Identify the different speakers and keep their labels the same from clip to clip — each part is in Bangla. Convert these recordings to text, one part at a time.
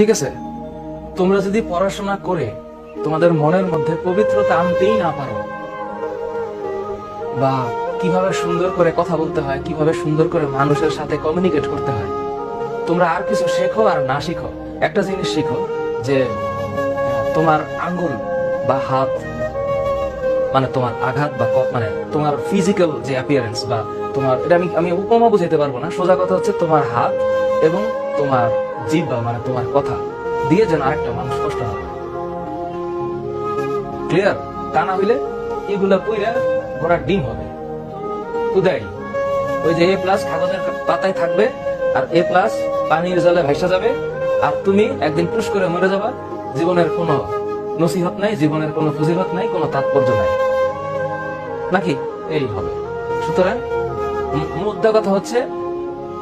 Speaker 1: ঠিক আছে? তোমরা যদি পড়াশোনা করে তোমাদের মনের মধ্যে পবিত্রতা আনতেই না পারো, বা কীভাবে সুন্দর করে কথা বলতে হয়, কীভাবে সুন্দর করে মানুষের সাথে কমিউনিকেট করতে হয়, তোমরা আর কিছু শেখো আর না শিখো। একটা জিনিস শিখো যে তোমার আঙ্গুল বা হাত মানে তোমার আঘাত বা মানে তোমার ফিজিক্যাল যে অ্যাপিয়ারেন্স বা তোমার, এটা আমি আমি উপমা বুঝাইতে পারব না। সোজা কথা হচ্ছে তোমার হাত এবং তোমার জিভ মানে তোমার কথা। দিয়ে যেন আরেকটা মানুষ কষ্ট হবে। ক্লিয়ার তা না হইলে এগুলা পুইরা ঘোড়ার ডিম হবে। উদয়, ওই যে এ প্লাস কাগজের পাতায় থাকবে আর এ প্লাস পানির জলে ভাইসা যাবে আর তুমি একদিন পুশ করে মরে যাবা। জীবনের কোনো নসিহত নাই, জীবনের কোনো ফজিলত নাই, কোনো তাৎপর্য নাই। নাকি? এই হবে। সুতরাং মুদ্রা কথা হচ্ছে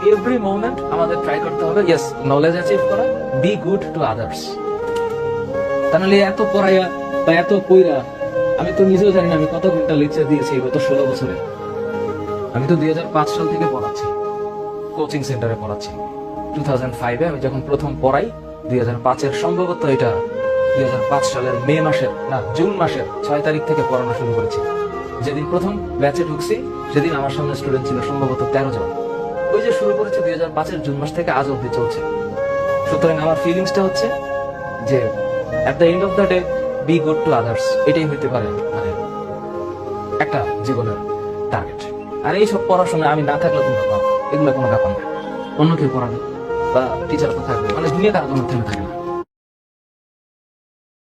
Speaker 1: এভরি মোমেন্ট আমাদের ট্রাই করতে হবে ইয়েস নলেজ অ্যাচিভ করা বি গুড টু আদার্স তাহলে এত পড়াইয়া বা এত কইরা, আমি তো নিজেও জানি না আমি কত ঘণ্টা লেকচার দিয়েছি গত ষোলো বছরে। আমি তো দুই সাল থেকে পড়াচ্ছি কোচিং সেন্টারে পড়াচ্ছি। টু থাউজেন্ড ফাইভে আমি যখন প্রথম পড়াই, দুই হাজার পাঁচের সম্ভবত এটা দুই হাজার পাঁচ সালের মে মাসের, না, জুন মাসের ছয় তারিখ থেকে পড়ানো শুরু করেছি। যেদিন প্রথম ব্যাচে ঢুকছি, সেদিন আমার সামনে স্টুডেন্ট ছিল সম্ভবত তেরো জন। ওই যে শুরু করেছে দুই হাজার পাঁচের জুন মাস থেকে আজ অব্দি চলছে। সুতরাং আমার ফিলিংসটা হচ্ছে যে at the end of the day be good to others এটাই হইতে পারে মানে একটা জীবনের টার্গেট আর এইসব পড়ার সময় আমি না থাকলে তুমি এগুলো কোনো ব্যাপার না। অন্য কেউ পড়াবে, বা টিচার তো থাকবে মানে দুনিয়া কারও কোনো থেমে থাকে না।